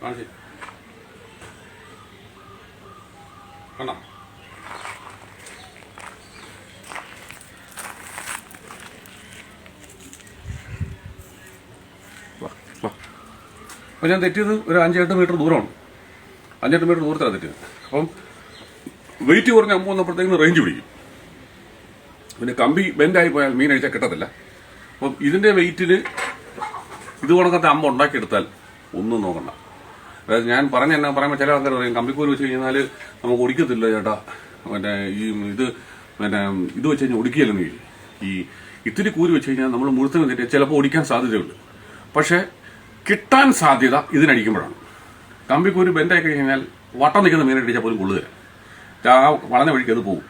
കാണിച്ച് കണ്ടോ വാ, വാ. അപ്പോൾ ഞാൻ തെറ്റിയത് ഒരു അഞ്ചെട്ട് മീറ്റർ ദൂരമാണ്. അഞ്ചെട്ട് മീറ്റർ ദൂരത്താണ് തെറ്റിയത്. അപ്പം വെയിറ്റ് കുറഞ്ഞ അമ്മ വന്നപ്പോഴത്തേക്കും റേഞ്ച് പിടിക്കും. പിന്നെ കമ്പി ബെൻഡായി പോയാൽ മീൻ അഴിച്ചാൽ കിട്ടത്തില്ല. അപ്പം ഇതിന്റെ വെയിറ്റിൽ ഇത് കണക്കത്തെ അമ്മ ഉണ്ടാക്കിയെടുത്താൽ ഒന്നും നോക്കണ്ട. അതായത് ഞാൻ പറഞ്ഞ എന്നാ പറയുമ്പോൾ ചില ആൾക്കാർ പറയും കമ്പിക്കൂര് വെച്ച് കഴിഞ്ഞാൽ നമുക്ക് ഒടിക്കത്തില്ല ചേട്ടാ. മറ്റേ ഈ ഇത് പിന്നെ ഇത് വെച്ച് കഴിഞ്ഞാൽ ഒടിക്കുകയല്ലെന്ന്. ഈ ഇത്തിരി കൂരി വെച്ച് കഴിഞ്ഞാൽ നമ്മൾ മുഴുത്തം തെറ്റിയാൽ ചിലപ്പോൾ ഓടിക്കാൻ സാധ്യതയുണ്ട്. പക്ഷെ കിട്ടാൻ സാധ്യത ഇതിനടിക്കുമ്പോഴാണ്. കമ്പിക്കൂര് ബെൻഡായി കഴിഞ്ഞാൽ വട്ടം നിൽക്കുന്ന മീനടിച്ചാൽ പോലും കൊള്ളുക ആ വളഞ്ഞ വഴിക്ക് അത് പോകും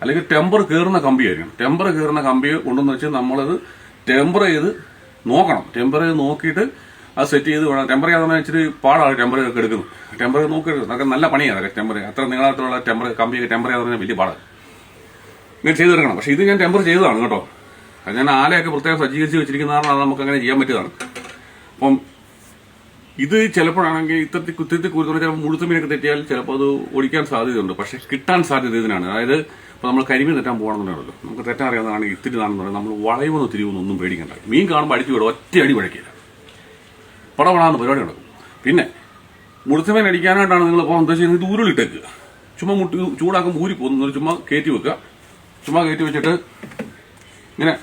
അല്ലെങ്കിൽ ടെമ്പർ കയറുന്ന കമ്പിയായിരിക്കും ടെമ്പർ കയറുന്ന കമ്പി കൊണ്ടെന്ന് വെച്ച് നമ്മളത് ടെമ്പർ ചെയ്ത് നോക്കണം. ടെമ്പർ ചെയ്ത് നോക്കിയിട്ട് അത് സെറ്റ് ചെയ്ത് വേണം. ടെമ്പർ ചെയ്യാതെ ഇച്ചിരി പാടാണ് ടെമ്പർ ഒക്കെ എടുക്കുന്നത്. ടെമ്പർ നോക്കരുത് അതൊക്കെ നല്ല പണിയാണ് അതൊക്കെ ടെമ്പർ അത്ര നീളത്തിലുള്ള ടെമ്പർ കമ്പി ടെമ്പർ ചെയ്യാതെ പറഞ്ഞാൽ വലിയ പാടാണ് ഇങ്ങനെ ചെയ്ത് തീർക്കണം പക്ഷെ ഇത് ഞാൻ ടെമ്പർ ചെയ്തതാണ് കേട്ടോ. ഞാൻ ആലയൊക്കെ പ്രത്യേകം സജ്ജീകരിച്ച് വെച്ചിരിക്കുന്നതാണ് നമുക്ക് അങ്ങനെ ചെയ്യാൻ പറ്റിയതാണ്. അപ്പം ഇത് ചിലപ്പോഴാണെങ്കിൽ ഇത്തരത്തിൽ കുത്തിത്തി കുരുത്തുന്ന ചിലപ്പോൾ മുഴുത്ത മീനൊക്കെ തെറ്റിയാൽ ചിലപ്പോൾ അത് ഒടിക്കാൻ സാധ്യതയുണ്ട്. പക്ഷെ കിട്ടാൻ സാധ്യത ഇതിനാണ്. അതായത് ഇപ്പോൾ നമ്മൾ കരിമീൻ തെറ്റാൻ പോകണമെന്നുണ്ടല്ലോ നമുക്ക് തെറ്റാൻ അറിയാവുന്നതാണ് ഇത്തിരി നാണെന്ന് നമ്മൾ വളയുമെന്ന് തിരിവെന്ന് ഒന്നും പേടിക്കണ്ട. മീൻ കാണുമ്പോൾ അടിച്ചു വിടും ഒറ്റ അടി പഴക്കില്ല പടപടാന്ന് പരിപാടി നടക്കും. പിന്നെ മുഴുത്ത മീൻ അടിക്കാനായിട്ടാണ് നിങ്ങൾ ഇപ്പോൾ എന്താ ചെയ്യുന്നത്? ഇത് ഉരുളിട്ടേക്കുക. ചുമ്മാ മുട്ടി ചൂടാക്കുമ്പോൾ ഊരി പോകുന്നു. ചുമ്മാ കയറ്റി വെക്കുക. ചുമ്മാ കയറ്റി വെച്ചിട്ട് ഇങ്ങനെ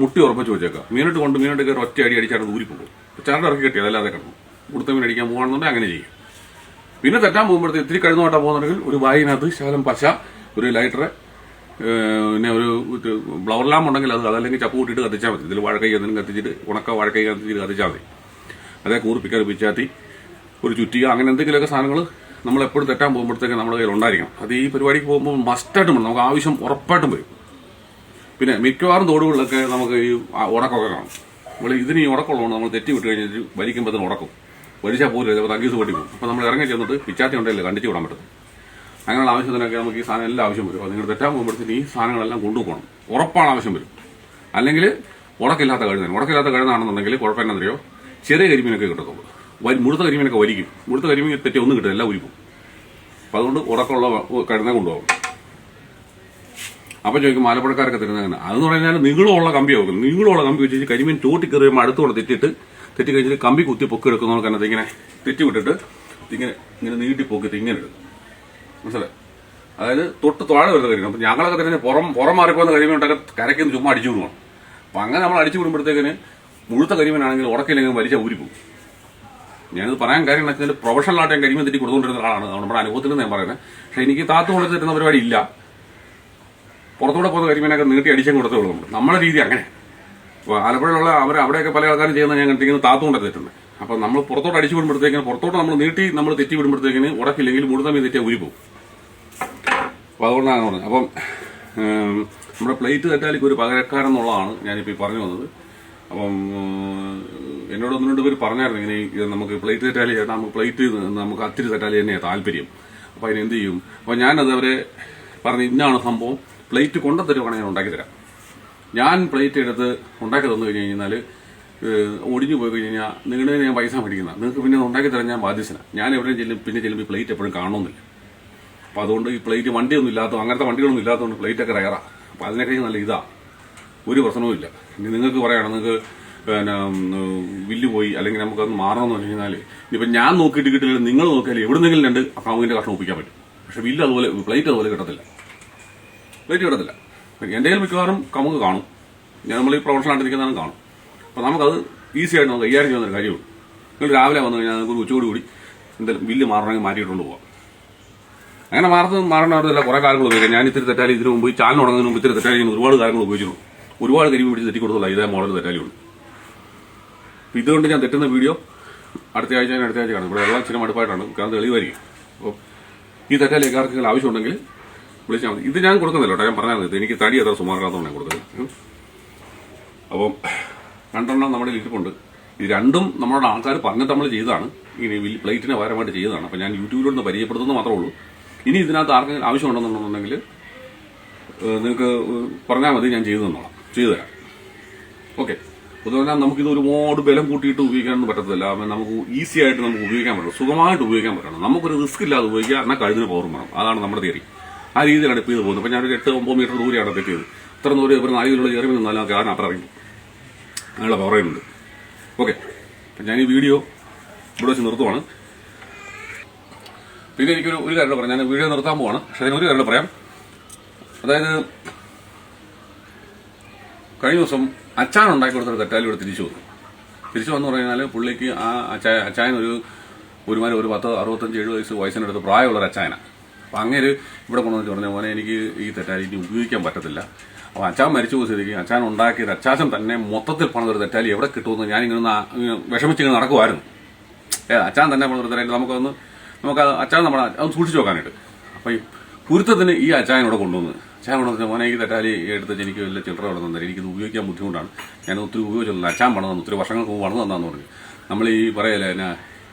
മുട്ടി ഉറപ്പിച്ച് വെച്ചേക്കാം മീനിട്ട് കൊണ്ട് മീനിട്ട് കയറി ഒറ്റ അടി അടിച്ചാണ് ഊരി പോകും ചരട് ഇറക്കി കിട്ടിയത് അതല്ലാതെ കിടന്നു. കൊടുത്ത മീൻ അടിക്കാൻ പോകുകയാണെന്നുണ്ടെങ്കിൽ അങ്ങനെ ചെയ്യും. പിന്നെ തെറ്റാൻ പോകുമ്പോഴത്തേക്ക് ഇത്തിരി കഴിഞ്ഞോട്ടാ പോകുന്നുണ്ടെങ്കിൽ ഒരു വായിനകത്ത് ശകലം പശ ഒരു ലൈറ്റർ പിന്നെ ഒരു ബ്ലവർ ലാമ്പ് ഉണ്ടെങ്കിൽ അത് അതല്ലെങ്കിൽ ചപ്പ് കൂട്ടിയിട്ട് കത്തിച്ചാൽ മതി. ഇതിൽ വാഴക്കൈ എന്തെങ്കിലും കത്തിച്ചിട്ട് ഉണക്ക വാഴക്കൈ കത്തിച്ചിട്ട് കത്തിച്ചാൽ മതി. അതേ കൂർപ്പിക്കാൻ പിച്ചാത്തി ഒരു ചുറ്റിക അങ്ങനെ എന്തെങ്കിലുമൊക്കെ സാധനങ്ങൾ നമ്മൾ എപ്പോഴും തെറ്റാൻ പോകുമ്പോഴത്തേക്ക് നമ്മുടെ കയ്യിൽ ഉണ്ടായിരിക്കണം. അത് ഈ പരിപാടിക്ക് പോകുമ്പോൾ മസ്റ്റായിട്ടും വേണം. നമുക്ക് ആവശ്യം ഉറപ്പായിട്ടും വരും. പിന്നെ മിക്കവാറും തോടുകളിലൊക്കെ നമുക്ക് ഈ ഉണക്കമൊക്കെ കാണും. നമ്മൾ ഇതിന് ഉടക്കമുള്ളതുകൊണ്ട് നമ്മൾ തെറ്റി വിട്ട് കഴിഞ്ഞാൽ തന്നെ ഉടക്കും വലിച്ചാൽ പോലും ചിലപ്പോൾ തങ്കീസ് പൊട്ടി പോകും അപ്പോൾ നമ്മൾ ഇറങ്ങി ചെന്നിട്ട് പിച്ചാത്തി ഉണ്ടല്ലോ കണ്ടിച്ച് വിടാൻ പറ്റും അങ്ങനെയുള്ള ആവശ്യത്തിനൊക്കെ നമുക്ക് ഈ സാധനം എല്ലാം ആവശ്യം വരും. അപ്പോൾ നിങ്ങൾ തെറ്റാൻ പോകുമ്പോഴത്തേക്ക് ഈ സാധനങ്ങളെല്ലാം കൊണ്ടുപോകണം. ഉറപ്പാണ് ആവശ്യം വരും. അല്ലെങ്കിൽ ഉടക്കില്ലാത്ത കഴുതാണ് ഉടക്കില്ലാത്ത കഴുതാണെന്നുണ്ടെങ്കിൽ കുഴപ്പമെന്നറിയോ ചെറിയ കരിമീനൊക്കെ കിട്ടത്തുള്ളൂ. മുഴുത്ത കരിമീനൊക്കെ വലിക്കും. മുഴുത്ത കരിമീൻ തെറ്റി ഒന്നും കിട്ടില്ല എല്ലാം ഉരിക്കും അപ്പം അതുകൊണ്ട് ഉടക്കമുള്ള കഴുത കൊണ്ടുപോകും അപ്പൊ ചോദിക്കും ആലപ്പുഴക്കാരൊക്കെ തരുന്നത് അങ്ങനെ. അതെന്ന് പറഞ്ഞാൽ നീളമുള്ള കമ്പി വെക്കും നീളമുള്ള കമ്പി വെച്ച് കരിമീൻ ചോട്ടി കയറിയുമ്പോൾ അടുത്തോടെ തെറ്റിട്ട് തെറ്റി കഴിഞ്ഞിട്ട് കമ്പി കുത്തി പൊക്കി എടുക്കുന്നവർക്ക് തന്നെ ഇങ്ങനെ തെറ്റി വിട്ടിട്ട് ഇങ്ങനെ ഇങ്ങനെ നീട്ടി പൊക്കിട്ട് ഇങ്ങനെ എടുക്കും മനസ്സിലായി? അതായത് തൊട്ട് താഴെ വരുന്ന കരിമീൻ. അപ്പൊ ഞങ്ങളൊക്കെ തന്നെ പുറം പുറം മാറിപ്പോകുന്ന കരിമീൻ ഉണ്ടാക്കി കരയ്ക്ക് ചുമ്മാ അടിച്ചു വിടുവാണ്. അപ്പൊ അങ്ങനെ നമ്മൾ അടിച്ചു വിടുമ്പോഴത്തേക്കിന് മുഴുത്ത കരിമീനാണെങ്കിൽ ഉടക്കില്ലെങ്കിൽ വലിച്ച ഊരി പോകും. ഞാനിത് പറയാൻ കാര്യം പ്രൊഫഷണലായിട്ട് ഞാൻ കരിമീൻ തെറ്റി കൊടുത്തുകൊണ്ടിരുന്ന ആളാണ് നമ്മുടെ അനുഭവത്തിൽ ഞാൻ പറയുന്നത് പക്ഷെ എനിക്ക് താത്തു കൊണ്ട് തരുന്ന പരിപാടി ഇല്ല. പുറത്തൂടെ പോകുന്ന കരിമീനൊക്കെ നീട്ടി അടിച്ചും കൊടുത്തോളൂ നമ്മുടെ രീതി അങ്ങനെ. ആലപ്പുഴയിലുള്ള അവർ അവിടെയൊക്കെ പല ആൾക്കാരും ചെയ്യുന്ന ഞാൻ കണ്ടിരിക്കുന്നത് താത്തുകൊണ്ട് തെറ്റുന്നത് നമ്മൾ പുറത്തോട്ട് അടിച്ചു വിടുമ്പോഴത്തേക്കിന് പുറത്തോട്ട് നമ്മൾ നീട്ടി നമ്മൾ തെറ്റി വിടുമ്പോഴത്തേക്കിന് ഉടക്കില്ലെങ്കിൽ മുഴുത്ത മീൻ തെറ്റിയാൽ ഉരി പോകും അപ്പോൾ അതുകൊണ്ടാണ് പറഞ്ഞത്. അപ്പം നമ്മുടെ പ്ലേറ്റ് തെറ്റാലിക്ക് ഒരു പകരക്കാരൻ എന്നുള്ളതാണ് ഞാനിപ്പോൾ ഈ പറഞ്ഞു വന്നത്. അപ്പം എന്നോട് ഒന്ന് രണ്ട് പേര് പറഞ്ഞായിരുന്നു ഇങ്ങനെ ഈ നമുക്ക് പ്ലേറ്റ് തെറ്റാലി ചേട്ടാ നമുക്ക് പ്ലേറ്റ് നമുക്ക് അത്തിരി തെറ്റാലി തന്നെയാണ് താല്പര്യം. അപ്പോൾ അതിനെന്ത് ചെയ്യും? അപ്പോൾ ഞാനത് അവരെ പറഞ്ഞു ഇന്നാണ് സംഭവം. പ്ലേറ്റ് കൊണ്ടു തരുവാണെങ്കിൽ ഞാൻ ഉണ്ടാക്കി തരാം ഞാൻ പ്ലേറ്റ് എടുത്ത് ഉണ്ടാക്കി തന്നു കഴിഞ്ഞ് കഴിഞ്ഞാൽ ഒടിഞ്ഞു പോയി കഴിഞ്ഞ് കഴിഞ്ഞാൽ നിങ്ങളുടെ ഞാൻ പൈസ മേടിക്കുന്ന. നിങ്ങൾക്ക് പിന്നെ ഉണ്ടാക്കി തരാൻ ഞാൻ ബാധ്യസ്ഥനാണ് ഞാൻ എവിടെയും ചെല്ലും പിന്നെ ചെല്ലുമ്പോൾ പ്ലേറ്റ് എപ്പോഴും കാണണമെന്നില്ല. അപ്പൊ അതുകൊണ്ട് ഈ പ്ലേറ്റ് വണ്ടിയൊന്നും ഇല്ലാത്ത അങ്ങനത്തെ വണ്ടികളൊന്നും ഇല്ലാത്തതുകൊണ്ട് പ്ലേറ്റ് ഒക്കെ റയറാ. അപ്പൊ അതിനൊക്കെ നല്ല ഇതാ. ഒരു പ്രശ്നവുമില്ല ഇനി നിങ്ങൾക്ക് പറയണം നിങ്ങൾക്ക് പിന്നെ വില്ല് പോയി അല്ലെങ്കിൽ നമുക്കത് മാറണമെന്ന് പറഞ്ഞു കഴിഞ്ഞാൽ ഇനിയിപ്പോൾ ഞാൻ നോക്കിയിട്ട് കിട്ടില്ല നിങ്ങൾ നോക്കിയാൽ എവിടുന്നെങ്കിലും രണ്ട് അക്കാമിന്റെ കഷ്ണം ഒപ്പിക്കാൻ പറ്റും. പക്ഷെ വില്ല് അതുപോലെ പ്ലേറ്റ് അതുപോലെ കിട്ടത്തില്ല. പ്ലേറ്റ് കിട്ടത്തില്ല എന്റെ കയ്യിൽ മിക്കവാറും കമുക് കാണും. ഞാൻ നമ്മൾ ഈ പ്രൊഫഷണലായിട്ട് നിൽക്കുന്നതാണ് കാണും. അപ്പോൾ നമുക്കത് ഈസി ആയിട്ട് നമുക്ക് കൈകാര്യം ചെയ്യുന്ന ഒരു കാര്യമുള്ളൂ നിങ്ങൾ രാവിലെ വന്നു കഴിഞ്ഞാൽ നിങ്ങൾക്ക് ഒരു ഉച്ചയോട് കൂടി എന്തെങ്കിലും ബില്ല് മാറണമെങ്കിൽ മാറ്റിയിട്ടുണ്ട് പോകാം അങ്ങനെ മാറുന്നത് മാറണമല്ല കുറേ കാര്യങ്ങൾ ഉപയോഗിക്കാം. ഞാൻ ഇത്തിരി തെറ്റാലി ഇതിന് മുമ്പ് ഈ ചാനൽ തുടങ്ങുന്നതിന് മുമ്പ് ഇത്തിരി തെറ്റാലി ഒരുപാട് കാര്യങ്ങൾ ഉപയോഗിച്ചിരുന്നു. ഒരുപാട് കരിമി പിടിച്ച് തെറ്റി കൊടുത്തുള്ള ഇതേ മോഡൽ തെറ്റാലിയുണ്ട് അപ്പോൾ ഇതുകൊണ്ട് ഞാൻ തെറ്റുന്ന വീഡിയോ അടുത്ത ആഴ്ച അടുത്ത ആഴ്ച കാണും. ഇവിടെ എല്ലാം ചില മടുപ്പായിട്ടാണ്. കാരണം തെളിവായിരിക്കും. അപ്പോൾ ഈ തെറ്റാലി ആർക്കെങ്കിലും ആവശ്യമുണ്ടെങ്കിൽ വിളിച്ചാൽ മതി. ഇത് ഞാൻ കൊടുക്കുന്നില്ല ഞാൻ പറഞ്ഞാൽ ഇത് എനിക്ക് തടി അത്ര സുമാറില്ലാത്തതുകൊണ്ട് ഞാൻ കൊടുക്കുന്നത്. അപ്പം രണ്ടെണ്ണം നമ്മുടെ ഇരിപ്പുണ്ട്. ഇത് രണ്ടും നമ്മുടെ ആൾക്കാർ പറഞ്ഞിട്ട് നമ്മൾ ചെയ്തതാണ്. വലിയ പ്ലേറ്റിന് പകരമായിട്ട് ചെയ്തതാണ്. അപ്പം ഞാൻ യൂട്യൂബിലൊന്ന് പരിചയപ്പെടുത്തുന്നത് മാത്രമേ ഉള്ളൂ. ഇനി ഇതിനകത്ത് ആർക്കെങ്കിലും ആവശ്യമുണ്ടെന്നുണ്ടെന്നുണ്ടെങ്കിൽ നിങ്ങൾക്ക് പറഞ്ഞാൽ മതി ഞാൻ ചെയ്തു തന്നോളാം. ചെയ്തു തരാം. ഓക്കെ. അതുപോലെ നമുക്കിത് ഒരുപാട് ബലം കൂട്ടിയിട്ട് ഉപയോഗിക്കാനൊന്നും പറ്റത്തില്ല. നമുക്ക് ഈസി ആയിട്ട് നമുക്ക് ഉപയോഗിക്കാൻ പറ്റണം സുഖമായിട്ട് ഉപയോഗിക്കാൻ പറ്റണം. നമുക്കൊരു റിസ്ക് ഇല്ലാതെ ഉപയോഗിക്കുക എന്നാൽ കഴുതിന് പവറും വേണം. അതാണ് നമ്മുടെ തിയറി. ആ രീതിയിലാണ് ഇപ്പോൾ ഇത് പോകുന്നത്. അപ്പം ഞാനൊരു എട്ട് ഒമ്പത് മീറ്റർ ദൂരെയാണ് തെറ്റിയത് ഇത്ര ദൂരം ഒരു നാല് കിലോ കയറി നിന്നാലും കാരണം അപ്പുറം ഇറങ്ങി. അങ്ങനെയുള്ള പറയുന്നുണ്ട്. ഓക്കെ. അപ്പം ഞാൻ ഈ വീഡിയോ ഇവിടെ വെച്ച് നിർത്തുവാണ്. പിന്നെ എനിക്കൊരു ഒരു കാര്യം പറയാം. ഞാൻ വീഡിയോ നിർത്താൻ പോവാണ്. പക്ഷേ അതിനൊരു കാര്യം പറയാം. അതായത് കഴിഞ്ഞ ദിവസം അച്ചാൻ ഉണ്ടാക്കി കൊടുത്തൊരു തെറ്റാലി ഇവിടെ തിരിച്ചു വന്നു. തിരിച്ചു വന്നു പറഞ്ഞാൽ പുള്ളിക്ക് ആ അച്ചായ അച്ചായൻ ഒരു ഒരുമാതിരി ഒരു പത്ത് അറുപത്തഞ്ച് എഴുപത് വയസ്സ് വയസ്സിനടുത്ത് പ്രായമുള്ള ഒരു അച്ചായനാണ് അപ്പം അങ്ങനെ ഇവിടെ കൊണ്ടുവന്ന് പറഞ്ഞ മോനെ എനിക്ക് ഈ തെറ്റാലി ഇനി ഉപയോഗിക്കാൻ പറ്റത്തില്ല. അപ്പോൾ അച്ചാൻ മരിച്ചു പോയി സ്ഥിതിക്ക് അച്ചാൻ ഉണ്ടാക്കിയത് അച്ചാച്ചൻ തന്നെ മൊത്തത്തിൽ പണിതൊരു തെറ്റാലി എവിടെ കിട്ടുമെന്ന് ഞാനിങ്ങനെ വിഷമിച്ചിങ്ങനെ നടക്കുമായിരുന്നു ഏ അച്ചാൻ തന്നെ പണിതൊരു തെറ്റാലി നമുക്കൊന്ന് നമുക്ക് അച്ചാൻ നമ്മുടെ അത് സൂക്ഷിച്ചു നോക്കാനായിട്ട് അപ്പോൾ ഈ പുരുത്തത്തിന് ഈ അച്ചാൻ ഇവിടെ കൊണ്ടുവന്ന് അച്ചാൻ കൊണ്ടുവന്ന് മോനെ ഈ തെറ്റാലി എടുത്ത് എനിക്ക് വലിയ ചില്ലറ ഇവിടെ തന്നെ എനിക്കിത് ഉപയോഗിക്കാൻ ബുദ്ധിമുട്ടാണ്. ഞാൻ ഒത്തിരി ഉപയോഗിച്ചില്ല അച്ചാൻ പണം ഒത്തിരി വർഷങ്ങൾക്ക് മുമ്പ് പണം തന്നാന്ന് പറഞ്ഞു. നമ്മൾ ഈ പറയല്ലേ എന്നാ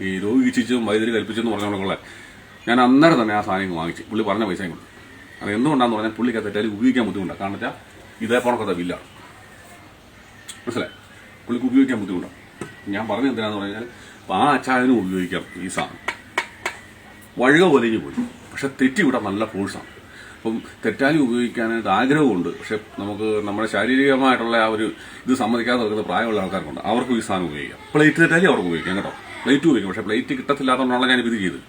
ഈ രോഗി ഇച്ഛിച്ചും വൈദ്യുതി കൽപ്പിച്ചെന്ന് പറഞ്ഞോളെ ഞാൻ അന്നേരം തന്നെ ആ സാധനങ്ങൾ വാങ്ങിച്ചു പുള്ളി പറഞ്ഞ പൈസയും കൊണ്ട് അത് എന്തുകൊണ്ടാന്ന് പറഞ്ഞാൽ പുള്ളിക്ക് അത് തെറ്റാലി ഉപയോഗിക്കാൻ ബുദ്ധിമുട്ടാണ് കാരണം വെച്ചാൽ ഇതേ പോണക്കത്തെ ബില്ലാണ് മനസ്സിലായി? പുള്ളിക്ക് ഉപയോഗിക്കാൻ ബുദ്ധിമുട്ടാണ് ഞാൻ പറഞ്ഞ എന്തിനാന്ന് പറഞ്ഞാൽ ആ അച്ചായനും ഉപയോഗിക്കാം ഈ സാധനം. വഴുക പൊലിഞ്ഞു പോയി. പക്ഷെ തെറ്റി വിടാൻ നല്ല ഫോഴ്സാണ് അപ്പം തെറ്റാലി ഉപയോഗിക്കാനായിട്ട് ആഗ്രഹമുണ്ട്. പക്ഷെ നമുക്ക് നമ്മുടെ ശാരീരികമായിട്ടുള്ള ആ ഒരു ഇത് സമ്മതിക്കാതെ നിൽക്കുന്ന പ്രായമുള്ള ആൾക്കാർക്കുണ്ട്. അവർക്കും ഈ സാധനം ഉപയോഗിക്കാം. പ്ലേറ്റ് തെറ്റാലി അവർക്ക് ഉപയോഗിക്കാം കേട്ടോ. പ്ലേറ്റ് ഉപയോഗിക്കും. പക്ഷെ പ്ലേറ്റ് കിട്ടത്തില്ലാത്തതുകൊണ്ടാണ് ഞാൻ ഇത് ചെയ്തത്.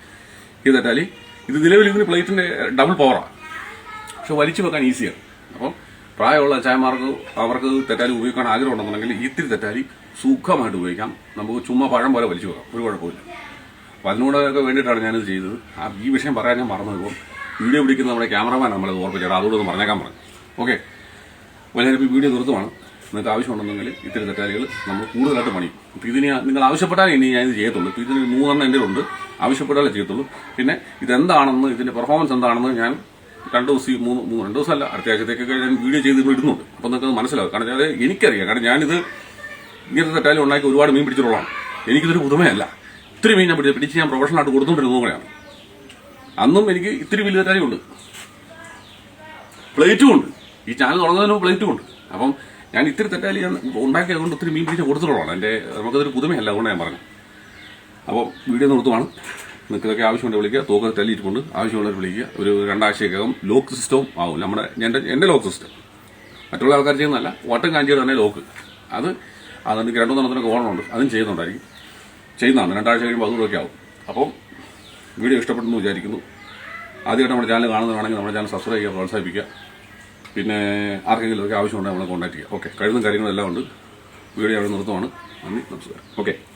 തെറ്റാലി ഇത് നിലവിൽ ഇതിന് പ്ലേറ്റിന്റെ ഡബിൾ പവറാണ് പക്ഷെ വലിച്ചു വെക്കാൻ ഈസിയാണ് അപ്പം പ്രായമുള്ള ചായമാർക്ക് അവർക്ക് തെറ്റാലി ഉപയോഗിക്കാൻ ആഗ്രഹം ഉണ്ടെന്നുണ്ടെങ്കിൽ ഇത്തിരി തെറ്റാലി സുഖമായിട്ട് ഉപയോഗിക്കാം. നമുക്ക് ചുമ്മാ പഴം പോലെ വലിച്ചു വെക്കാം. ഒരു കുഴപ്പമില്ല അപ്പം അതിനോടൊക്കെ വേണ്ടിയിട്ടാണ് ഞാനിത് ചെയ്തത്. ഈ വിഷയം പറയാൻ ഞാൻ മറന്നു പോകും വീഡിയോ പിടിക്കുന്ന നമ്മുടെ ക്യാമറമാൻ നമ്മളത് ഓർപ്പിച്ചേട്ടാ ഒന്ന് പറഞ്ഞേക്കാൻ പറഞ്ഞു. ഓക്കെ. വലിയ വീഡിയോ നിർത്തുവാണ്. നിങ്ങൾക്ക് ആവശ്യമുണ്ടെന്നെങ്കിൽ ഇത്തരം തെറ്റാലികൾ നമ്മൾ കൂടുതലായിട്ട് പണിയും. ഇതിന് നിങ്ങൾ ആവശ്യപ്പെട്ടാൽ ഇനി ഞാൻ ഇത് ചെയ്യത്തുള്ളൂ. ഇതിന് മൂന്നെണ്ണം എന്റെ ഉണ്ട് ആവശ്യപ്പെട്ടാലേ ചെയ്യത്തുള്ളൂ. പിന്നെ ഇതെന്താണെന്ന് ഇതിന്റെ പെർഫോമൻസ് എന്താണെന്ന് ഞാൻ രണ്ട് ദിവസം മൂന്ന് മൂന്ന് രണ്ട് ദിവസമല്ല അടുത്ത ആഴ്ചത്തേക്കൊക്കെ ഞാൻ വീഡിയോ ചെയ്ത് ഇവിടെ ഇടുന്നുണ്ട് അപ്പം നിങ്ങൾക്ക് അത് മനസ്സിലാവും. കാരണം അത് എനിക്കറിയാം. കാരണം ഞാനിത് ഇങ്ങനത്തെ തെറ്റാലും ഉണ്ടാക്കി ഒരുപാട് മീൻ പിടിച്ചിട്ടുള്ളതാണ്. എനിക്കിതൊരു പുതുമയല്ല. ഇത്തിരി മീൻ ഞാൻ പിടിച്ച് പിടിച്ച് ഞാൻ പ്രൊഫഷണലായിട്ട് കൊടുത്തുകൊണ്ടിരുന്നത് കൂടെയാണ് അന്നും എനിക്ക് ഇത്തിരി വലിയ തെറ്റായുണ്ട് പ്ലേറ്റും ഉണ്ട്. ഈ ചാനൽ തുടങ്ങുന്നതിന് പ്ലേറ്റും ഉണ്ട്. അപ്പം ഞാൻ ഇത്തിരി തെറ്റാലി ഞാൻ ഉണ്ടാക്കിയത് കൊണ്ട് ഒത്തിരി മീൻ പിടിച്ച് കൊടുത്തിട്ടുള്ളതാണ്. എന്റെ നമുക്കതൊരു പുതുമയല്ല അതുകൊണ്ട് ഞാൻ പറഞ്ഞു അപ്പോൾ വീഡിയോ നിർത്തുവാണ് നിങ്ങൾക്ക് ഇതൊക്കെ ആവശ്യമുണ്ട് വിളിക്കുക. തോക്ക് തല്ലിയിട്ടുണ്ട് ആവശ്യമുള്ളവർ വിളിക്കുക. ഒരു രണ്ടാഴ്ചയ്ക്കകം ലോക്ക് സിസ്റ്റവും ആവും നമ്മുടെ എന്റെ എന്റെ ലോക്ക് സിസ്റ്റം. മറ്റുള്ള ആൾക്കാർ ചെയ്യുന്നതല്ല. വട്ടം കാഞ്ചിയുടെ തന്നെ ലോക്ക്. അത് അതെനിക്ക് രണ്ടു മൂന്നെണ്ണത്തിനൊക്കെ ഓണമുണ്ട് അതും ചെയ്യുന്നുണ്ടായിരിക്കും. ചെയ്യുന്നതാണ്. രണ്ടാഴ്ച കഴിയുമ്പോൾ അതുകൂടെ ആവും. അപ്പോൾ വീഡിയോ ഇഷ്ടപ്പെട്ടെന്ന് വിചാരിക്കുന്നു. ആദ്യമായിട്ട് നമ്മുടെ ചാനൽ കാണുന്നതാണെങ്കിൽ നമ്മുടെ ചാനൽ സബ്സ്ക്രൈബ് ചെയ്യുക പ്രോത്സാഹിപ്പിക്കുക. പിന്നെ ആർക്കെങ്കിലും ഒക്കെ ആവശ്യമുണ്ടെങ്കിൽ നമ്മളെ കോൺടാക്ട് ചെയ്യുക. ഓക്കെ കഴിയുന്ന കാര്യങ്ങളെല്ലാം ഉണ്ട്. വീഡിയോ അവിടെ നിർത്തുവാണ്. നന്ദി. നമസ്കാരം. ഓക്കെ